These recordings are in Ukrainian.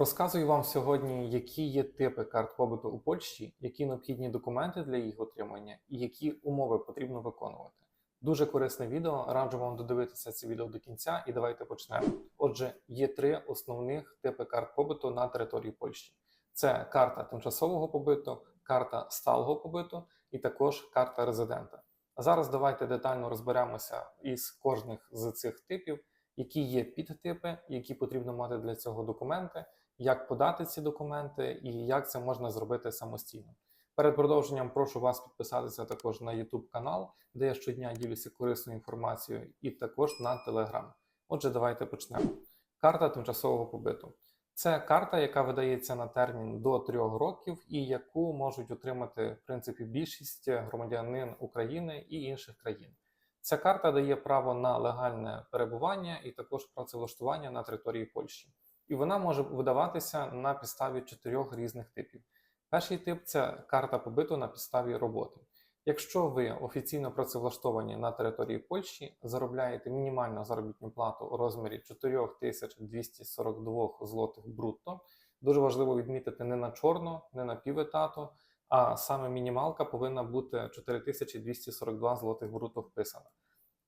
Розказую вам сьогодні, які є типи карт побуту у Польщі, які необхідні документи для їх отримання і які умови потрібно виконувати. Дуже корисне відео. Раджу вам додивитися це відео до кінця і давайте почнемо. Отже, є три основних типи карт побуту на території Польщі: це карта тимчасового побиту, карта сталого побиту і також карта резидента. А зараз давайте детально розберемося із кожних з цих типів, які є підтипи, які потрібно мати для цього документи, як подати ці документи і як це можна зробити самостійно. Перед продовженням прошу вас підписатися також на YouTube канал, де я щодня ділюся корисною інформацією, і також на Telegram. Отже, давайте почнемо. Карта тимчасового побиту. Це карта, яка видається на термін до трьох років, і яку можуть отримати в принципі більшість громадянин України і інших країн. Ця карта дає право на легальне перебування і також працевлаштування на території Польщі. І вона може видаватися на підставі чотирьох різних типів. Перший тип це карта побиту на підставі роботи. Якщо ви офіційно працевлаштовані на території Польщі, заробляєте мінімальну заробітну плату у розмірі 4242 злотих брутто, дуже важливо відмітити не на чорно, не на піветату, а саме мінімалка повинна бути 4242 злотих брутто вписана.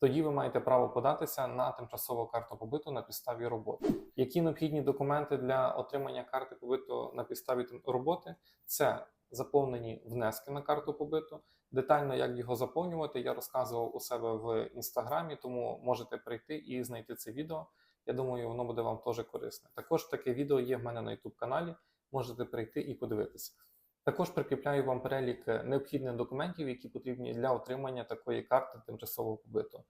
Тоді ви маєте право податися на тимчасову карту побиту на підставі роботи. Які необхідні документи для отримання карти побиту на підставі роботи? Це заповнені внески на карту побиту. Детально, як його заповнювати, я розказував у себе в інстаграмі, тому можете прийти і знайти це відео. Я думаю, воно буде вам теж корисне. Також таке відео є в мене на YouTube каналі. Можете прийти і подивитися. Також прикріпляю вам перелік е, необхідних документів, які потрібні для отримання такої карти тимчасового побиту.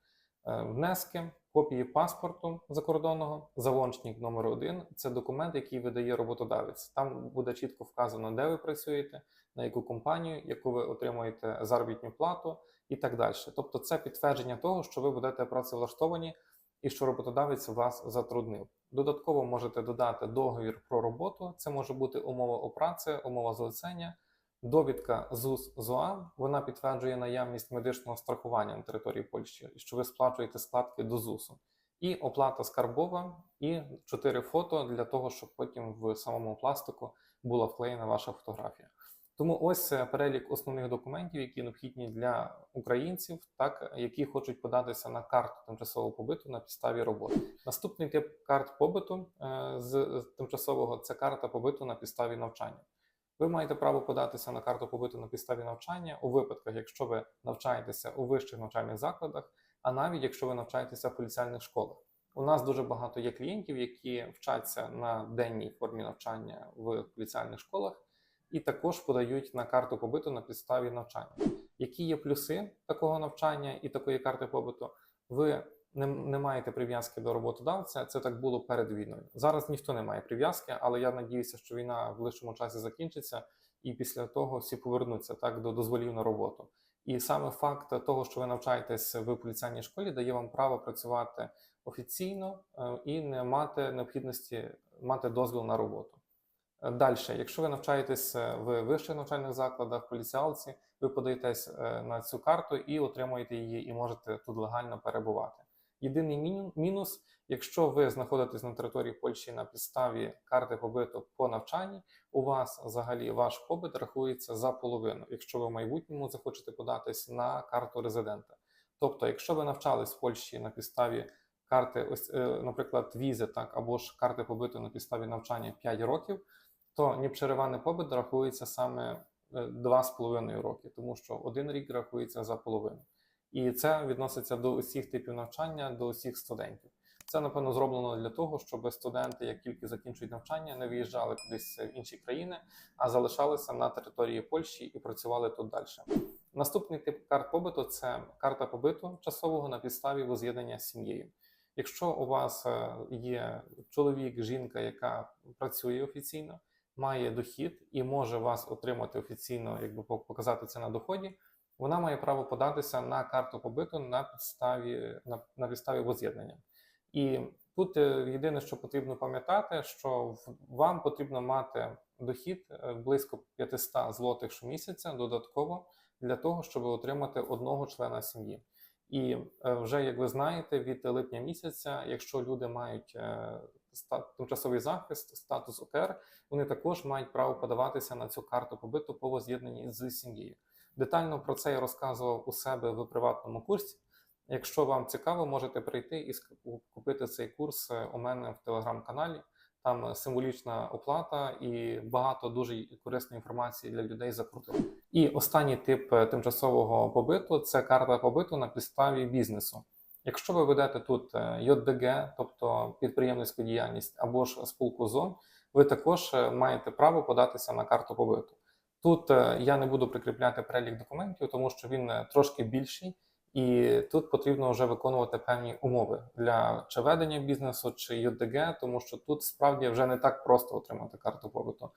Е, Внески, копії паспорту закордонного, завончник номер 1 це документ, який видає роботодавець. Там буде чітко вказано, де ви працюєте, на яку компанію, яку ви отримуєте заробітну плату і так далі. Тобто, це підтвердження того, що ви будете працевлаштовані і що роботодавець вас затруднив. Додатково можете додати договір про роботу. Це може бути умова о праці, умова злицення, довідка ЗУС ЗОА. Вона підтверджує наявність медичного страхування на території Польщі, і що ви сплачуєте складки до ЗУСу. І оплата скарбова, і чотири фото для того, щоб потім в самому пластику була вклеєна ваша фотографія. Тому ось е, перелік основних документів, які необхідні для українців, так які хочуть податися на карту тимчасового побиту на підставі роботи. Наступний тип карт побиту е, з з тимчасового це карта побиту на підставі навчання. Ви маєте право податися на карту побиту на підставі навчання у випадках, якщо ви навчаєтеся у вищих навчальних закладах, а навіть якщо ви навчаєтеся в поліціальних школах. У нас дуже багато є клієнтів, які вчаться на денній формі навчання в поліціальних школах і також подають на карту побиту на підставі навчання. Які є плюси такого навчання і такої карти побиту? Ви не, не маєте прив'язки до роботодавця. Це так було перед війною. Зараз ніхто не має прив'язки, але я надіюся, що війна в ближчому часі закінчиться, і після того всі повернуться так до дозволів на роботу. І саме факт того, що ви навчаєтесь в поліцейній школі, дає вам право працювати офіційно е, і не мати необхідності мати дозвіл на роботу. Далі, якщо ви навчаєтесь е, в вищих навчальних закладах, поліціалці, ви подаєтесь е, на цю карту і отримуєте її, і можете тут легально перебувати. Єдиний мінус, якщо ви знаходитесь на території Польщі на підставі карти побиту по навчанні, у вас взагалі ваш побит рахується за половину, якщо ви в майбутньому захочете податись на карту резидента. Тобто, якщо ви навчались в Польщі на підставі карти, ось, е, наприклад, візи, так або ж карти побиту на підставі навчання 5 років, то непřерываний побит рахується саме е, 2,5 роки, тому що один рік рахується за половину. І це відноситься до усіх типів навчання, до усіх студентів. Це напевно зроблено для того, щоб студенти, як тільки закінчують навчання, не виїжджали кудись в інші країни, а залишалися на території Польщі і працювали тут далі. Наступний тип карт побиту це карта побиту часового на підставі воз'єднання з сім'єю. Якщо у вас е, є чоловік, жінка, яка працює офіційно, має дохід і може вас отримати офіційно, якби показати це на доході, вона має право податися на карту побиту на підставі на, на підставі воз'єднання. І тут е, єдине, що потрібно пам'ятати, що вам потрібно мати дохід е, близько 500 злотих щомісяця додатково для того, щоб отримати одного члена сім'ї. І е, вже як ви знаєте, від липня місяця, якщо люди мають тимчасовий захист, статус ОКР, вони також мають право подаватися на цю карту побиту по воз'єднанні з сім'єю. Детально про це я розказував у себе в приватному курсі. Якщо вам цікаво, можете прийти і купити цей курс е, у мене в телеграм-каналі. Там е, символічна оплата і багато дуже корисної інформації для людей за кордоном. І останній тип е, тимчасового побиту це карта побиту на підставі бізнесу. Якщо ви ведете тут е, ЙДГ, тобто підприємницьку діяльність або ж спілку ЗОН, ви також е, маєте право податися на карту побиту. Тут е, я не буду прикріпляти перелік документів, тому що він трошки більший, і тут потрібно вже виконувати певні умови для чи ведення бізнесу, чи ЮДГ, тому що тут справді вже не так просто отримати карту побиту.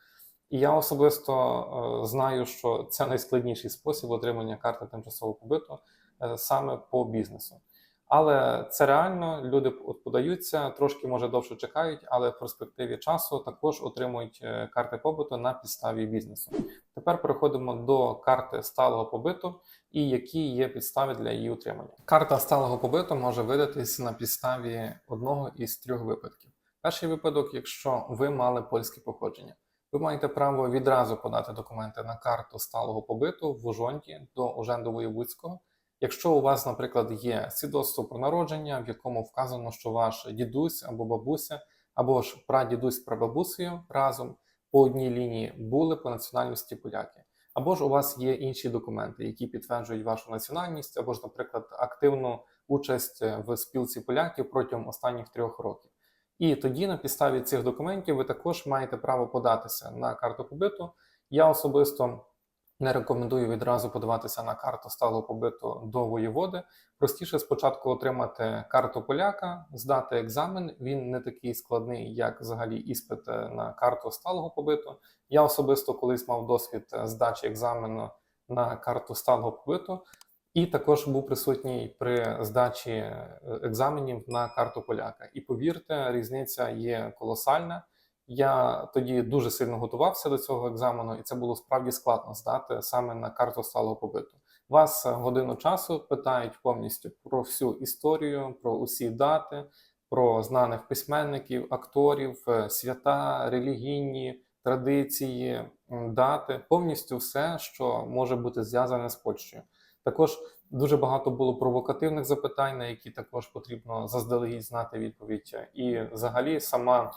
І я особисто знаю, що це найскладніший спосіб отримання карти тимчасового побиту саме по бізнесу. Але це реально, люди подаються, трошки може довше чекають, але в перспективі часу також отримують е, карти побуту на підставі бізнесу. Тепер переходимо до карти сталого побиту і які є підстави для її утримання. Карта сталого побиту може видатись на підставі одного із трьох випадків. Перший випадок, якщо ви мали польське походження, ви маєте право відразу подати документи на карту сталого побиту в Ужонті до Уженду Воєвудського. Якщо у вас, наприклад, є свідоцтво про народження, в якому вказано, що ваш дідусь або бабуся, або ж прадідусь прабабусею разом по одній лінії були по національності поляки, або ж у вас є інші документи, які підтверджують вашу національність, або ж, наприклад, активну участь в спілці поляків протягом останніх трьох років. І тоді на підставі цих документів ви також маєте право податися на карту побиту. Я особисто не рекомендую відразу подаватися на карту сталого побиту до воєводи. Простіше спочатку отримати карту поляка, здати екзамен. Він не такий складний, як взагалі іспит е, на карту сталого побиту. Я особисто колись мав досвід е, здачі екзамену на карту сталого побиту, і також був присутній при здачі е, екзаменів на карту поляка. І повірте, різниця є колосальна. Я тоді дуже сильно готувався до цього екзамену, і це було справді складно здати саме на карту сталого побиту. Вас е, годину часу питають повністю про всю історію, про усі дати, про знаних письменників, акторів, е, свята, релігійні традиції, дати, повністю все, що може бути зв'язане з Польщею. Також дуже багато було провокативних запитань, на які також потрібно заздалегідь знати відповідь. І взагалі сама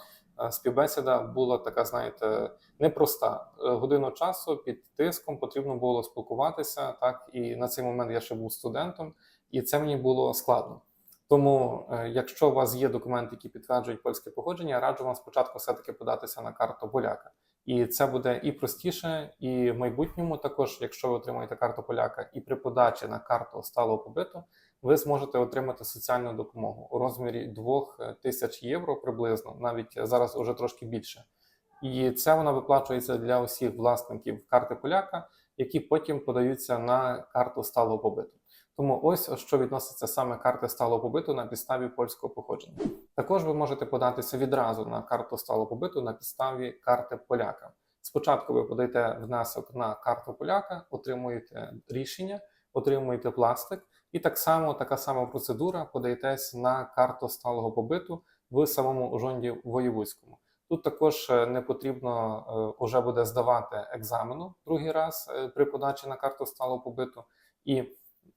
співбесіда була така, знаєте, непроста. Е, Годину часу під тиском потрібно було спілкуватися. Так і на цей момент я ще був студентом, і це мені було складно. Тому, е, якщо у вас є документи, які підтверджують польське походження, я раджу вам спочатку все-таки податися на карту поляка. І це буде і простіше, і в майбутньому також, якщо ви отримаєте карту поляка, і при подачі на карту сталого побиту, ви зможете отримати соціальну допомогу у розмірі 2 тисяч євро приблизно, навіть зараз уже трошки більше. І це вона виплачується для усіх власників карти поляка, які потім подаються на карту сталого побиту. Тому ось що відноситься саме карти сталого побиту на підставі польського походження. Також ви можете податися відразу на карту сталого побиту на підставі карти поляка. Спочатку ви подаєте внесок на карту поляка, отримуєте рішення, отримуєте пластик, і так само така сама процедура подаєтесь на карту сталого побиту в самому Ужонді Воєвудському. Тут також е, не потрібно е, уже буде здавати екзамену другий раз е, при подачі на карту сталого побиту, і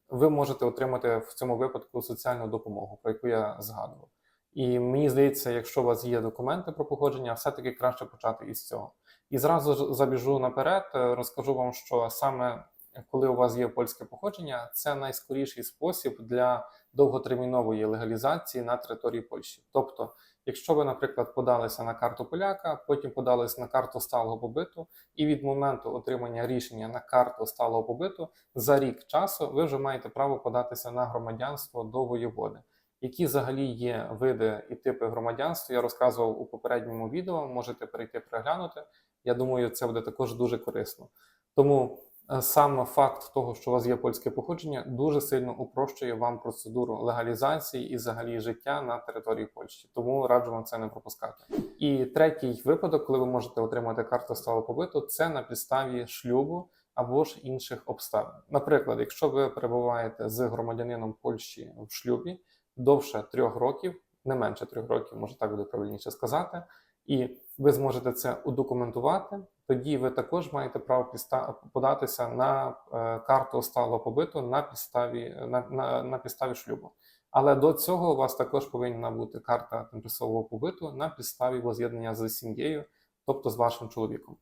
ви можете отримати в цьому випадку соціальну допомогу, про яку я згадував. І мені здається, якщо у вас є документи про походження, все-таки краще почати із цього. І зразу забіжу наперед, е, розкажу вам, що саме коли у вас є польське походження, це найскоріший спосіб для довготермінової легалізації на території Польщі. Тобто, якщо ви, наприклад, подалися на карту поляка, потім подалися на карту сталого побиту, і від моменту отримання рішення на карту сталого побиту за рік часу ви вже маєте право податися на громадянство до воєводи. Які взагалі є види і типи громадянства, я розказував у попередньому відео. Можете перейти переглянути. Я думаю, це буде також дуже корисно. Тому е, сам факт того, що у вас є польське походження, дуже сильно упрощує вам процедуру легалізації і взагалі життя на території Польщі. Тому раджу вам це не пропускати. І третій випадок, коли ви можете отримати карту сталого побиту, це на підставі шлюбу або ж інших обставин. Наприклад, якщо ви перебуваєте з громадянином Польщі в шлюбі довше трьох років, не менше трьох років, може так буде правильніше сказати. І ви зможете це удокументувати. Тоді ви також маєте право податися на е, карту сталого побиту на підставі на, на, на підставі шлюбу. Але до цього у вас також повинна бути карта тимчасового побиту на підставі воз'єднання з сім'єю, тобто з вашим чоловіком.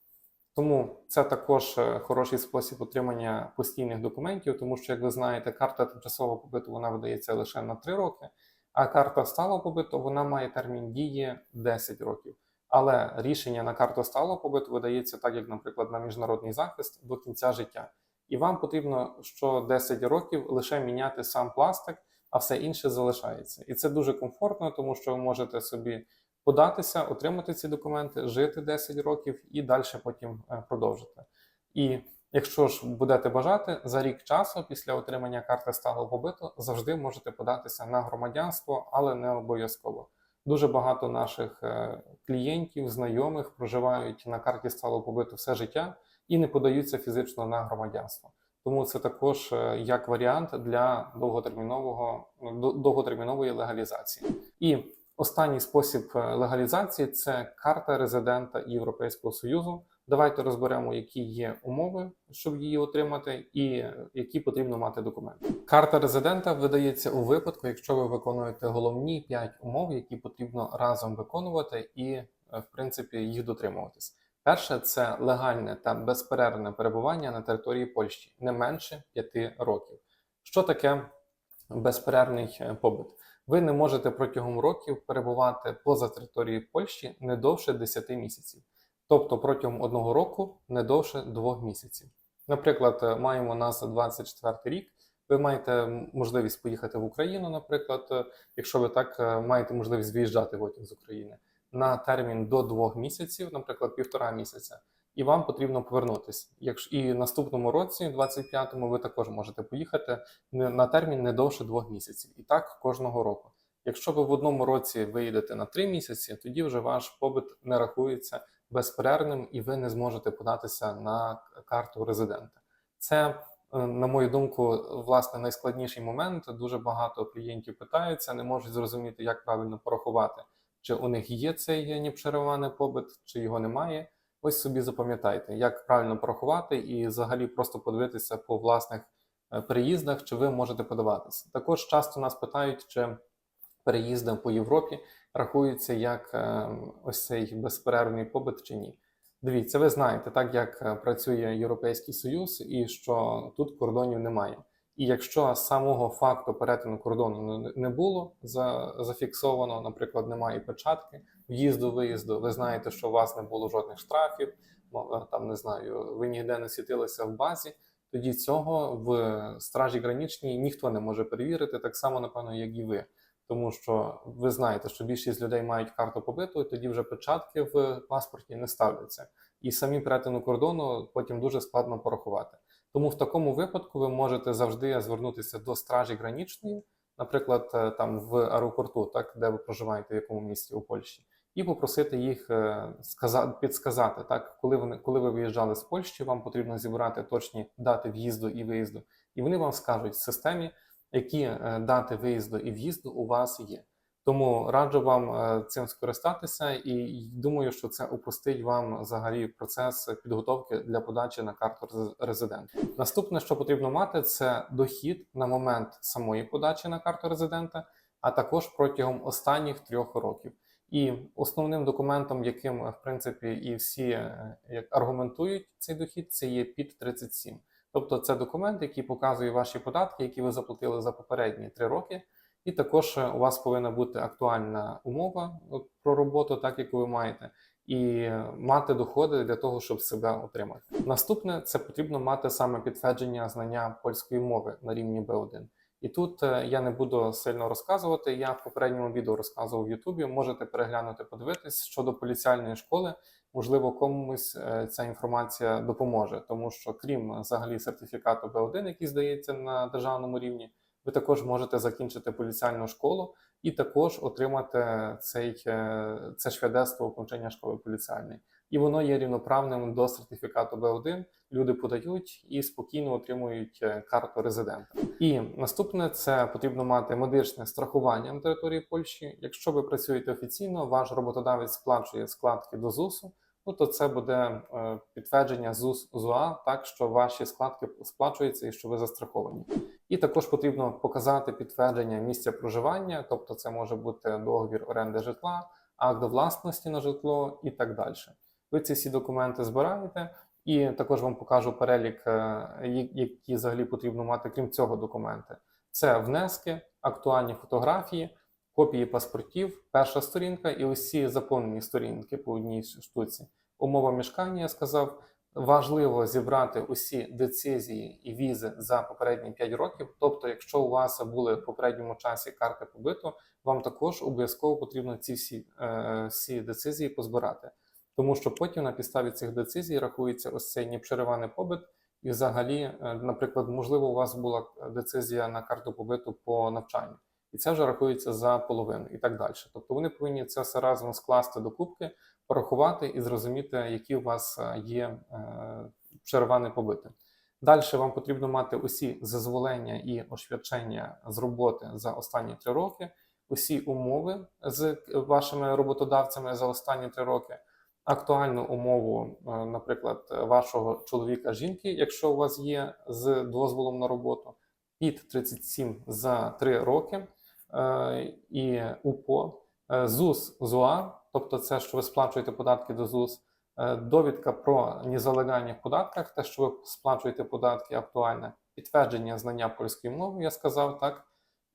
Тому це також е, хороший спосіб отримання постійних документів, тому що, як ви знаєте, карта тимчасового побиту вона видається лише на 3 роки, а карта сталого побиту вона має термін дії 10 років. Але рішення на карту сталого побиту видається так, як, наприклад, на міжнародний захист до кінця життя. І вам потрібно що 10 років лише міняти сам пластик, а все інше залишається. І це дуже комфортно, тому що ви можете собі податися, отримати ці документи, жити 10 років і далі потім е, продовжити. І якщо ж будете бажати, за рік часу після отримання карти сталого побиту завжди можете податися на громадянство, але не обов'язково. Дуже багато наших е, клієнтів, знайомих проживають на карті сталого побиту все життя і не подаються фізично на громадянство. Тому це також е, як варіант для довготермінового ну, довготермінової легалізації. І останній спосіб е, легалізації це карта резидента Європейського Союзу. Давайте розберемо, які є умови, щоб її отримати, і які потрібно мати документи. Карта резидента видається у випадку, якщо ви виконуєте головні 5 умов, які потрібно разом виконувати, і е, в принципі їх дотримуватись. Перше це легальне та безперервне перебування на території Польщі не менше 5 років. Що таке безперервний е, побут? Ви не можете протягом років перебувати поза територією Польщі не довше 10 місяців, тобто протягом одного року не довше 2 місяців. Наприклад, е, маємо нас 24 рік. Ви маєте можливість поїхати в Україну, наприклад, е, якщо ви так е, маєте можливість виїжджати потім з України на термін до двох місяців, наприклад, півтора місяця, і вам потрібно повернутися. Якщо і наступному році, 25-му, ви також можете поїхати на термін не довше двох місяців. І так кожного року. Якщо ви в одному році виїдете на три місяці, тоді вже ваш побит не рахується безперервним, і ви не зможете податися на карту резидента. Це, е, на мою думку, власне найскладніший момент. Дуже багато клієнтів питаються, не можуть зрозуміти, як правильно порахувати, чи у них є цей непřерваний побит, чи його немає. Ось собі запам'ятайте, як правильно порахувати, і взагалі просто подивитися по власних е, переїздах, чи ви можете подаватися. Також часто нас питають, чи переїзди по Європі рахуються як е, ось цей безперервний побит чи ні. Дивіться, ви знаєте, так як е, працює Європейський Союз, і що тут кордонів немає. І якщо самого факту перетину кордону не- було за, зафіксовано, наприклад, немає печатки в'їзду, виїзду, ви знаєте, що у вас не було жодних штрафів, е, там не знаю, ви ніде не світилися в базі. Тоді цього в стражі гранічній ніхто не може перевірити, так само, напевно, як і ви. Тому що ви знаєте, що більшість людей мають карту побиту, і тоді вже печатки в паспорті не ставляться. І самі перетину кордону потім дуже складно порахувати. Тому в такому випадку ви можете завжди звернутися до стражі гранічної, наприклад, е, там в аеропорту, так де ви проживаєте, в якому місті у Польщі, і попросити їх е, сказа- підсказати, так, коли вони коли ви виїжджали з Польщі, вам потрібно зібрати точні дати в'їзду і виїзду, і вони вам скажуть в системі, які е, дати виїзду і в'їзду у вас є. Тому раджу вам е, цим скористатися, і думаю, що це упростить вам взагалі процес підготовки для подачі на карту рез- резидента. Наступне, що потрібно мати, це дохід на момент самої подачі на карту резидента, а також протягом останніх трьох років. І основним документом, яким в принципі і всі е, як аргументують цей дохід, це є під 37. Тобто це документ, який показує ваші податки, які ви заплатили за попередні три роки. І також е, у вас повинна бути актуальна умова е, про роботу, так як ви маєте, і е, мати доходи для того, щоб себе отримати. Наступне це потрібно мати саме підтвердження знання польської мови на рівні B1. І тут я не буду сильно розказувати. Я в попередньому відео розказував в Ютубі. Можете переглянути, подивитись щодо поліціальної школи. Можливо, комусь е, ця інформація допоможе, тому що крім е, взагалі сертифікату Б1, який здається на державному рівні, ви також можете закінчити поліціальну школу і також отримати цей, е, це швидетство окончання школи поліціальної. І воно є рівноправним до сертифікату Б1. Люди подають і спокійно отримують е, карту резидента. І наступне це потрібно мати медичне страхування на території Польщі. Якщо ви працюєте офіційно, ваш роботодавець сплачує складки до ЗУСу. Ну то це буде е, підтвердження ЗУС ЗУА, так що ваші складки сплачуються і що ви застраховані. І також потрібно показати підтвердження місця проживання, тобто це може бути договір оренди житла, акт власності на житло і так далі. Ви ці всі документи збираєте, і також вам покажу перелік, е, які взагалі потрібно мати, крім цього документи. Це внески, актуальні фотографії, копії паспортів, перша сторінка і усі заповнені сторінки по одній штуці. Умова мешкання, я сказав, важливо зібрати усі децизії і візи за попередні 5 років. Тобто, якщо у вас були в попередньому часі карти побиту, вам також обов'язково потрібно ці всі, е, всі децизії позбирати. Тому що потім на підставі цих децизій рахується ось цей непрериваний побит. І взагалі, е, наприклад, можливо, у вас була децизія на карту побиту по навчанню, і це вже рахується за половину і так далі. Тобто вони повинні це все разом скласти до кубки, порахувати і зрозуміти, які у вас е, є е, побити. Далі вам потрібно мати усі зазволення і освячення з роботи за останні три роки, усі умови з вашими роботодавцями за останні три роки, актуальну умову, е, наприклад, вашого чоловіка жінки, якщо у вас є з дозволом на роботу, під 37 за 3 роки е, і УПО, е, ЗУС ЗУА, тобто це, що ви сплачуєте податки до ЗУС, довідка про незалегальні в податках, те, що ви сплачуєте податки актуальне, підтвердження знання польської мови, я сказав так.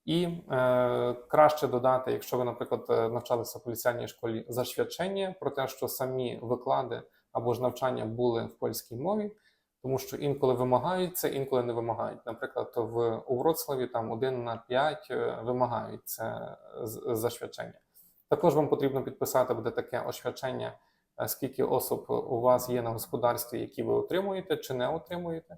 І е, краще додати, якщо ви, наприклад, е, навчалися в поліціальній школі зашвячення про те, що самі виклади або ж навчання були в польській мові, тому що інколи вимагають це, інколи не вимагають. Наприклад, в у Вроцлаві там 1 на 5 е, вимагають це з- зашвячення. Також вам потрібно підписати буде таке освячення, е, скільки осіб у вас є на господарстві, які ви отримуєте чи не отримуєте.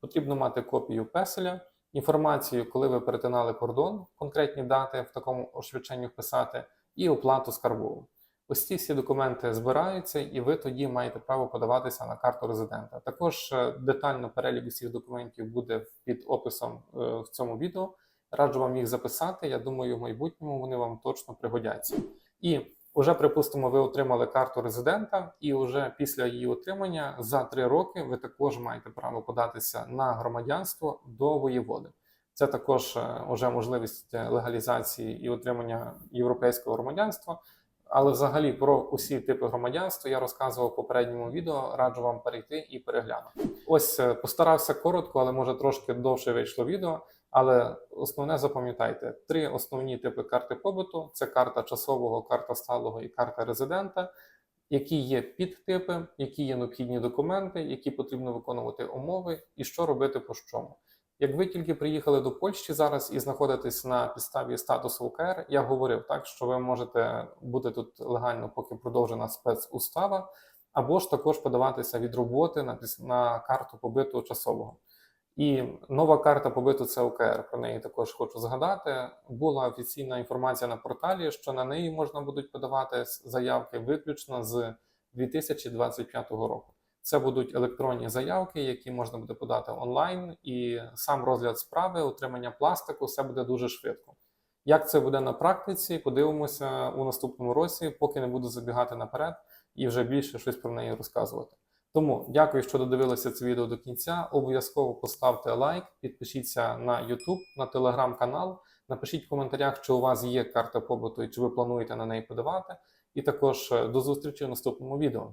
Потрібно мати копію песеля, інформацію, коли ви перетинали кордон, конкретні дати в такому освяченні вписати, і оплату скарбову. Ось ці всі документи збираються, і ви тоді маєте право подаватися на карту резидента. Також е, детально перелік усіх документів буде під описом е, в цьому відео. Раджу вам їх записати. Я думаю, в майбутньому вони вам точно пригодяться. І вже, припустимо, ви отримали карту резидента, і вже після її отримання за три роки ви також маєте право податися на громадянство до воєводи. Це також вже можливість е, легалізації і отримання європейського громадянства. Але взагалі про усі типи громадянства я розказував в попередньому відео. Раджу вам перейти і переглянути. Ось е, постарався коротко, але може трошки довше вийшло відео. Але основне запам'ятайте: три основні типи карти побуту: це карта часового, карта сталого і карта резидента. Які є підтипи, які є необхідні документи, які потрібно виконувати умови, і що робити по чому. Як ви тільки приїхали до Польщі зараз і знаходитесь на підставі статусу УКР, я говорив так, що ви можете бути тут легально, поки продовжена спецустава, або ж також подаватися від роботи на, на карту побиту часового. І нова карта побиту це УКР. Про неї також хочу згадати. Була офіційна інформація на порталі, що на неї можна будуть подавати заявки виключно з 2025 року. Це будуть електронні заявки, які можна буде подати онлайн, і сам розгляд справи, отримання пластику, все буде дуже швидко. Як це буде на практиці, подивимося у наступному році, поки не буду забігати наперед і вже більше щось про неї розказувати. Тому дякую, що додивилися це відео до кінця. Обов'язково поставте лайк, підпишіться на YouTube, на телеграм-канал. Напишіть в коментарях, чи у вас є карта побуту і чи ви плануєте на неї подавати. І також е, до зустрічі в наступному відео.